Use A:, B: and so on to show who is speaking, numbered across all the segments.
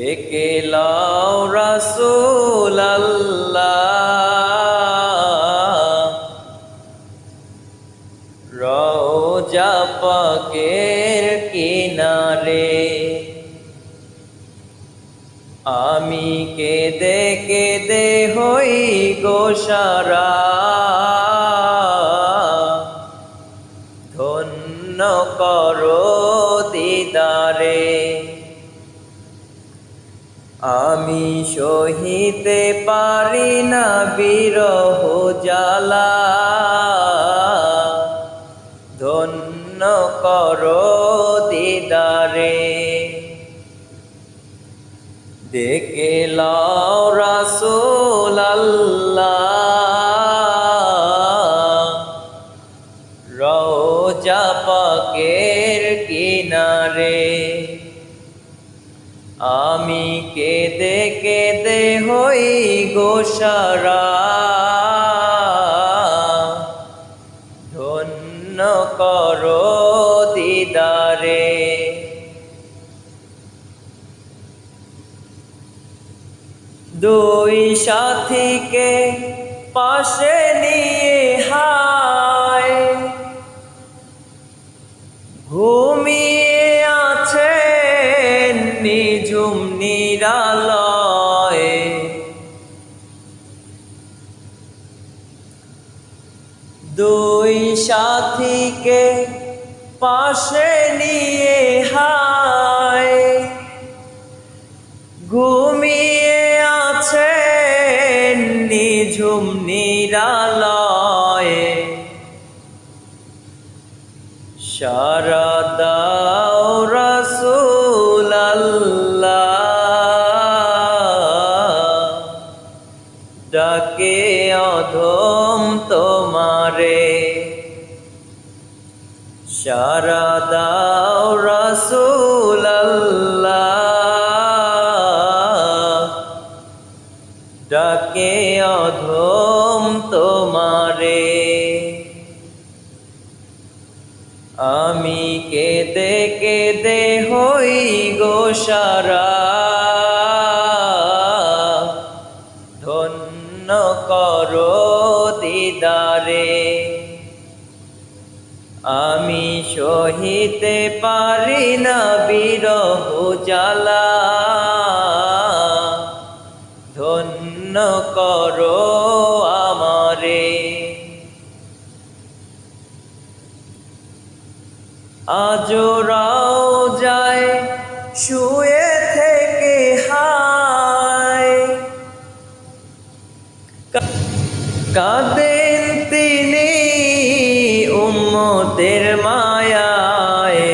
A: ডেকে লাও রাসূল আল্লাহ। রওজা পাকের কিনারে আমি কেঁদে কেঁদে হই গোসারা ধন্য করো দিদারে। আমি সহিতে পারি না বিরহ জ্বালা। ধন্য করো দিদারে। দেখে রাসূল রওজা পাকের কিনারে আমি কেঁদে কেঁদে হই গোসারা ধন্য করো দিদারে। দুই সাথীকে পাশে নিয়ে হায়। ঘুমিয়ে নিরালয়ে। দুই সাথীকে পাশে নিয়ে হায়। ঘুমিয়ে আছেন নিঝুম নিরালয়ে। সারা সারা দাও রাসূল ডাকে অধম তোমারে। আমি কেঁদে কেঁদে হই গোসারা ধন্য করো দিদারে। আমি সহিতে পারি না বিরহ জ্বালা। ধন্য করো আমারে। আজরাও যায়, শুয়ে থেকে হায়। কা- উম্মতের মায়ায়।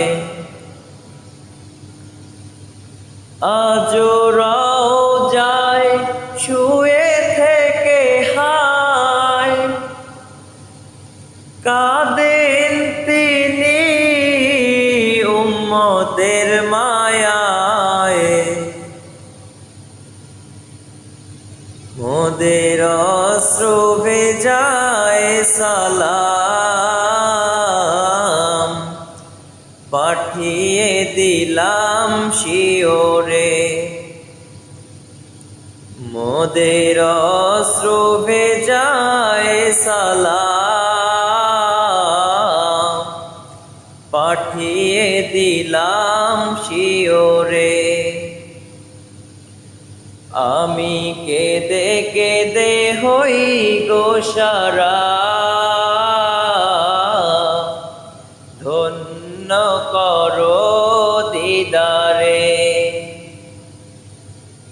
A: আজরাও যায়, শুয়ে থেকে হায়। কাঁদেন তিনি উম্মতের মায়ায়। মোদের অশ্রু ভেজায় সালাম। পাঠিয়ে দিলাম শিওরে। মোদের অশ্রু ভেজায় সালাম। পাঠিয়ে দিলাম শিওরে। আমি কেঁদে কেঁদে হই গোসারা।